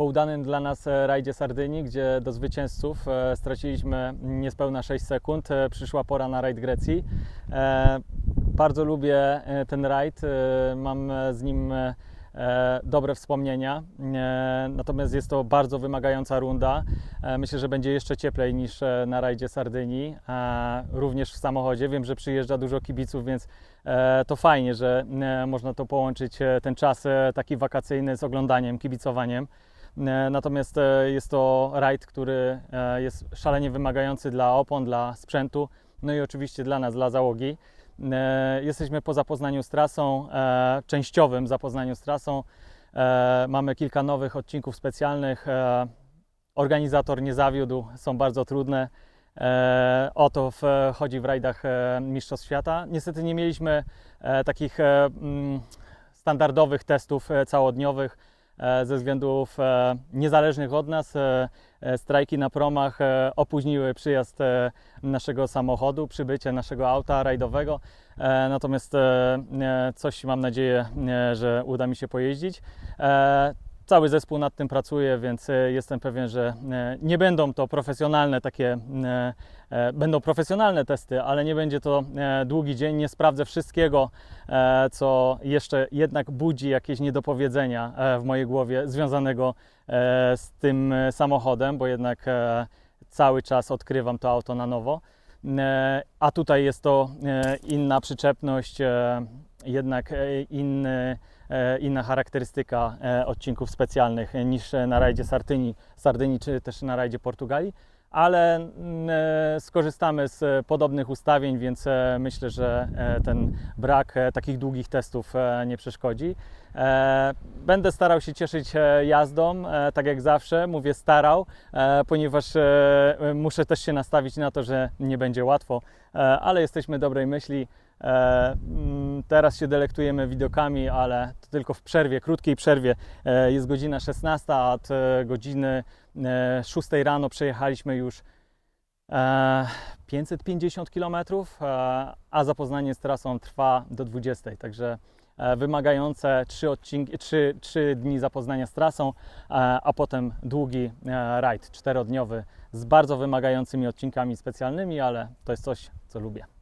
po udanym dla nas e, rajdzie Sardynii, gdzie do zwycięzców e, straciliśmy niespełna 6 sekund, e, przyszła pora na rajd Grecji. Bardzo lubię ten rajd, mam z nim dobre wspomnienia, natomiast jest to bardzo wymagająca runda. Myślę, że będzie jeszcze cieplej niż na rajdzie Sardynii, również w samochodzie. Wiem, że przyjeżdża dużo kibiców, więc to fajnie, że można to połączyć ten czas taki wakacyjny z oglądaniem, kibicowaniem. E, Natomiast e, jest to rajd, który e, jest szalenie wymagający dla opon, dla sprzętu, no i oczywiście dla nas, dla załogi. Jesteśmy po zapoznaniu z trasą, częściowym zapoznaniu z trasą. Mamy kilka nowych odcinków specjalnych. Organizator nie zawiódł, są bardzo trudne. O to chodzi w rajdach Mistrzostw Świata. Niestety nie mieliśmy takich mm, standardowych testów całodniowych ze względów e, niezależnych od nas. E, e, strajki na promach e, opóźniły przyjazd e, naszego samochodu, przybycie naszego auta rajdowego. E, Natomiast e, e, coś mam nadzieję, e, że uda mi się pojeździć. Cały zespół nad tym pracuje, więc e, jestem pewien, że e, nie będą to profesjonalne takie, e, będą profesjonalne testy, ale nie będzie to długi dzień. Nie sprawdzę wszystkiego, co jeszcze jednak budzi jakieś niedopowiedzenia w mojej głowie związanego z tym samochodem, bo jednak cały czas odkrywam to auto na nowo. A tutaj jest to inna przyczepność, jednak inny, inna charakterystyka e, odcinków specjalnych e, niż na rajdzie Sardynii, Sardynii czy też na rajdzie Portugalii. Ale e, skorzystamy z podobnych ustawień, więc e, myślę, że e, ten brak e, takich długich testów e, nie przeszkodzi. E, Będę starał się cieszyć e, jazdą, e, tak jak zawsze, mówię starał, e, ponieważ e, muszę też się nastawić na to, że nie będzie łatwo, e, ale jesteśmy dobrej myśli. E, Teraz się delektujemy widokami, ale to tylko w przerwie, krótkiej przerwie. E, Jest godzina 16, a od e, godziny e, 6 rano przejechaliśmy już e, 550 km, e, a zapoznanie z trasą trwa do 20. Także e, wymagające 3, odcinki, 3, 3 dni zapoznania z trasą, e, a potem długi e, rajd czterodniowy z bardzo wymagającymi odcinkami specjalnymi, ale to jest coś, co lubię.